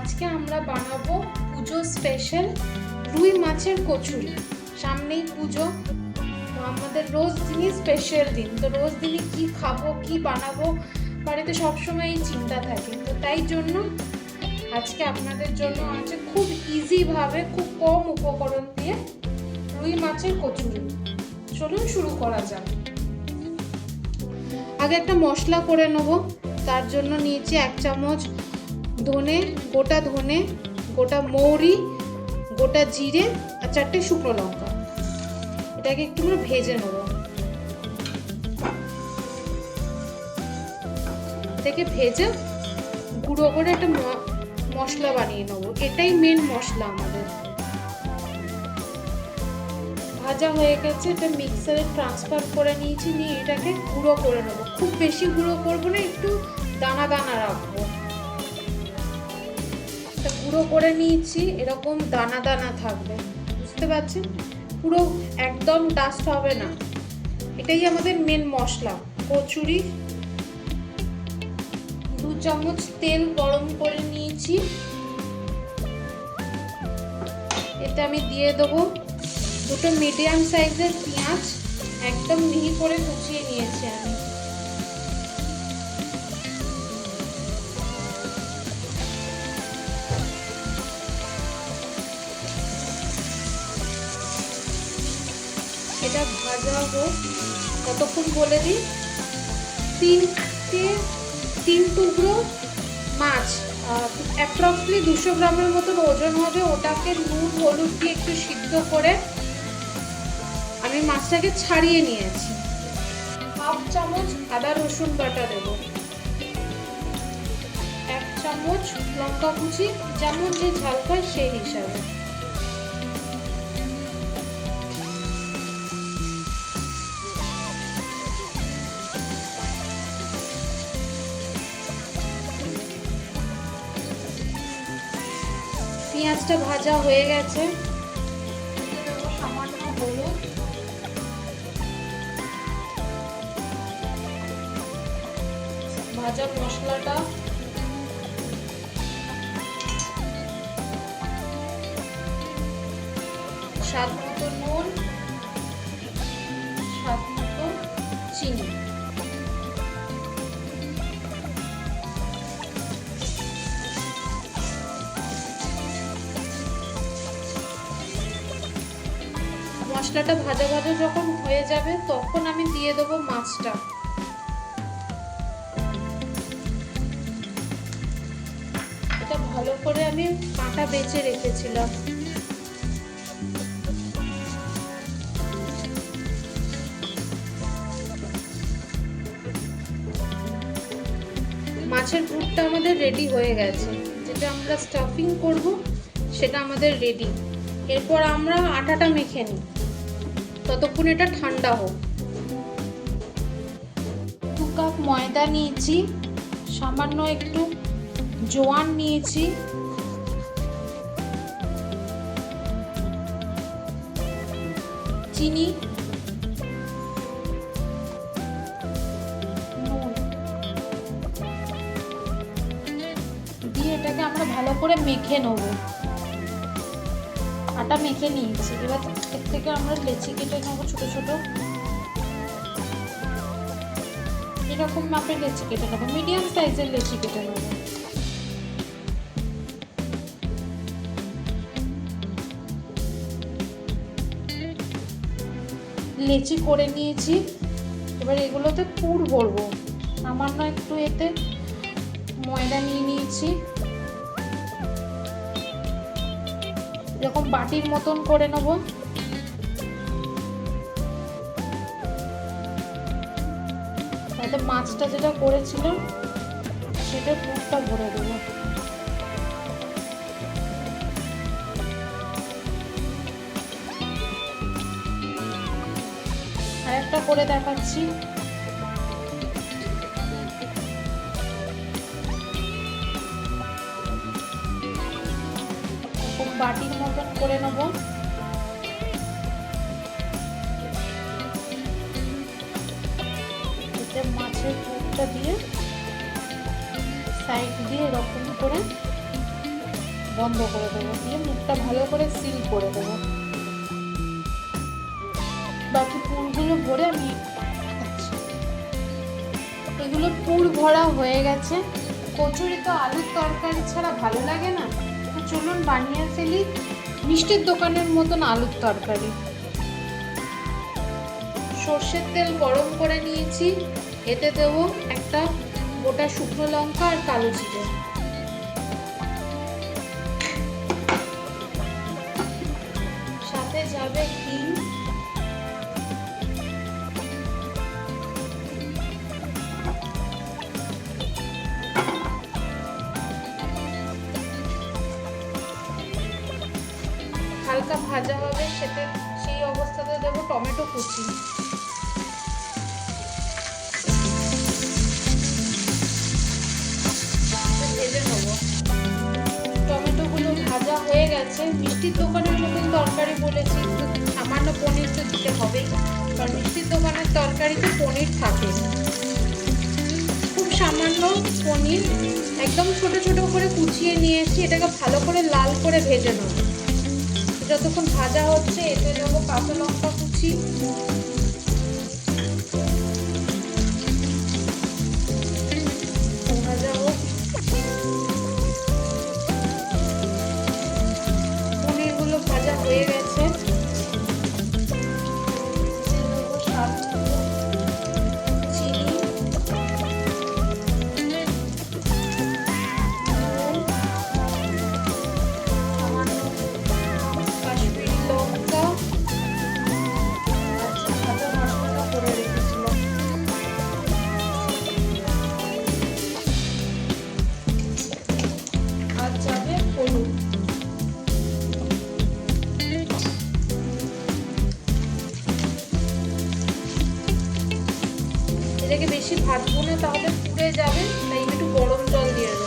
আজকে আমরা বানাবো পুজো স্পেশাল রুই মাছের কচুরি। সামনেই পুজো। আমাদের রোজ দিনই স্পেশাল দিন। তো রোজ দিনই কি খাব, কী বানাবো, বাড়িতে সবসময় চিন্তা থাকে। তো তাই জন্য আজকে আপনাদের জন্য আছে খুব ইজিভাবে খুব কম উপকরণ দিয়ে রুই মাছের কচুরি। চলুন শুরু করা যাক। আগে একটা মশলা করে নেব। তার জন্য নিয়েছি এক চামচ ধনে, গোটা ধনে, গোটা মৌরি, গোটা জিরে আর চারটে শুকনো লঙ্কা। এটাকে একটু করে ভেজে নেব। এটাকে ভেজে গুঁড়ো করে একটা মশলা বানিয়ে নেব। এটাই মেন মশলা আমাদের। ভাজা হয়ে গেছে, এটা মিক্সারে ট্রান্সফার করে নিয়েছি, নিয়ে এটাকে গুঁড়ো করে নেব। খুব বেশি গুঁড়ো করব না, একটু দানা দানা রাখব। গুঁড়ো করে নিয়েছি, এরকম দানা দানা থাকবে। বুঝতে পারছেন? পুরো একদম ডাস্ট হবে না। এটাই আমাদের মেন মশলা। কচুরি, দু চামচ তেল গরম করে নিয়েছি। এতে আমি দিয়ে দেবো দুটো মিডিয়াম সাইজের পেঁয়াজ। একদম মিহি করে কুচিয়ে নিয়েছি আমি। এটা ভাজা হোক ততক্ষণ বলে দিই? তিনটে, তিন টুকরো মাছ অ্যাপ্রক্সলি দুশো গ্রামের মতন ওজন হবে। ওটাকে নুন, হলুদ দিয়ে একটু সিদ্ধ করে আমি মাছটাকে ছাড়িয়ে নিয়েছি। হাফ চামচ আদা, রসুন বাটা দেব। এক চামচ লঙ্কা কুচি, যেমন যে ঝাল খায় সেই হিসাবে। পেঁয়াজটা ভাজা হয়ে গেছে। ভাজা মশলাটা। স্বাদ মতো নুন স্বাদ মতো চিনি। মশলাটা ভাজা ভাজা যখন হয়ে যাবে, তখন আমি দিয়ে দেবো মাছটা। এটা ভালো করে আমি কাঁটা বেঁচে রেখেছিলাম। মাছের পুরটা আমাদের রেডি হয়ে গেছে। যেটা আমরা স্টাফিং করব, সেটা আমাদের রেডি এরপর আমরা আটাটা মেখে নিই। ততক্ষণ এটা ঠান্ডা হোক। দু কাপ ময়দা নিয়েছি, সামান্য একটু জোয়ান নিয়েছি। চিনি। দিয়ে এটাকে আমরা ভালো করে মেখে নেব। আটা মেখে নিয়েছি, এবার এর থেকে আমরা লেচি কেটে নেব, ছোটো ছোটো। এরকম মাপের লেচি কেটে নেব, মিডিয়াম সাইজের লেচি কেটে নেব। লেচি করে নিয়েছি, এবার এগুলোতে পুর ভরবো। সামান্য একটু এতে ময়দা নিয়ে নিয়েছি। এরকম বাটির মতন করে নেব। মাছটা যেটা করেছিলাম, সেটা পুরটা ভরে দেবো। আর একটা করে দেখাচ্ছি। বাটির মতন করে নেব। মাছের দিয়ে সাইড দিয়ে এরকম করে বন্ধ করে দেবো। দিয়ে মুখটা ভালো করে সিল করে দেবো। বাকি পুরগুলো ভরে আমি এগুলো পুর ভরা হয়ে গেছে। কচুরি তো আলুর তরকারি ছাড়া ভালো লাগে না। চলুন বানিয়ে ফেলি। মিষ্টির দোকানের মতন আলুর তরকারি। সর্ষের তেল গরম করে নিয়েছি। এতে দেব একটা গোটা শুকনো লঙ্কা আর কালো জিরে। সাথে যাবে হিং হালকা ভাজা হবে সেটা সেই অবস্থাতে দেবো টমেটো কুচি। গেছে মিষ্টির দোকানের মতন তরকারি বলেছি সামান্য পনির তো দিতে হবেই কারণ মিষ্টির দোকানের তরকারিতে পনির থাকে। খুব সামান্য পনির, একদম ছোট ছোট করে কুচিয়ে নিয়েছি, এটাকে ভালো করে লাল করে ভেজে নেব। যতক্ষণ ভাজা হচ্ছে, এতে দেবো কাঁচা লঙ্কা কুচি এটাকে বেশি ভাজবো না, তাহলে পুড়ে যাবে। তাই একটু গরম জল দিয়ে দেবো।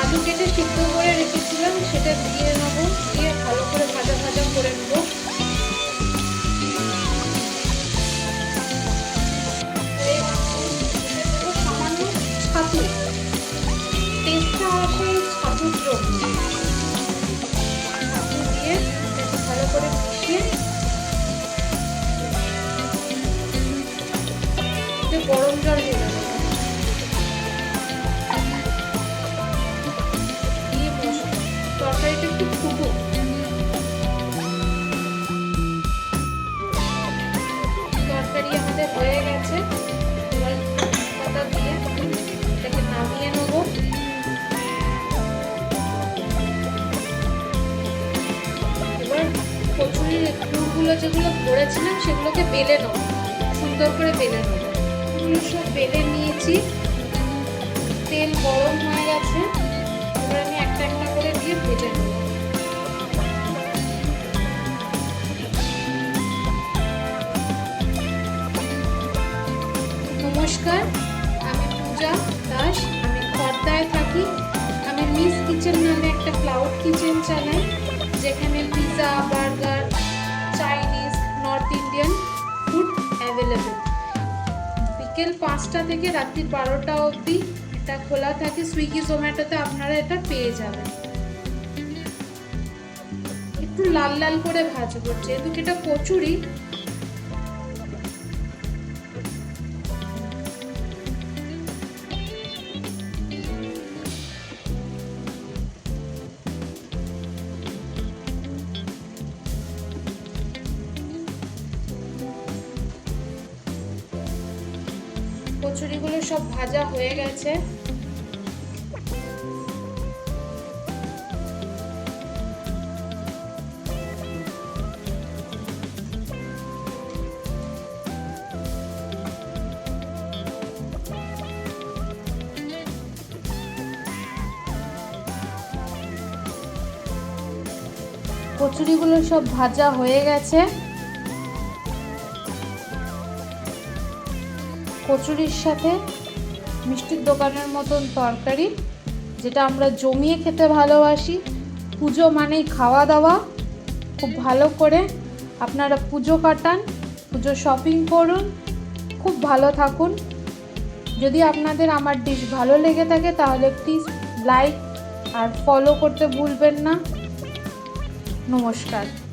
আলু কেটে সিদ্ধ করে রেখেছিলাম, সেটা দিয়ে নেব, দিয়ে ভালো করে পুরগুলো যেগুলো ভরেছিলাম সেগুলোকে বেলে নেব। সুন্দর করে বেলে নেব। সব বেলে নিয়েছি। তেল গরম হয়ে গেছে। এবার আমি একটা একটা করে দিয়ে ভেজে নেব। নমস্কার, আমি পূজা দাস, আমি খর্দায় থাকি। আমি মিস কিচেন নামে একটা ক্লাউড কিচেন চালাই যেখানে পিৎজা বার্গার বিকেল পাঁচটা থেকে রাত্রি বারোটা অবধি এটা খোলা থাকে। সুইগি, জোম্যাটোতে আপনারা এটা পেয়ে যাবেন। একটু লাল লাল করে ভাজবো, যেহেতু এটা কচুরি কচুরিগুলো সব ভাজা হয়ে গেছে। কচুরিগুলো সব ভাজা হয়ে গেছে। কচুরির সাথে মিষ্টির দোকানের মতন তরকারি, যেটা আমরা জমিয়ে খেতে ভালোবাসি। পুজো মানেই খাওয়া দাওয়া। খুব ভালো করে আপনারা পুজো কাটান, পুজো শপিং করুন, খুব ভালো থাকুন। যদি আপনাদের আমার ডিশ ভালো লেগে থাকে, তাহলে প্লিজ লাইক আর ফলো করতে ভুলবেন না। নমস্কার।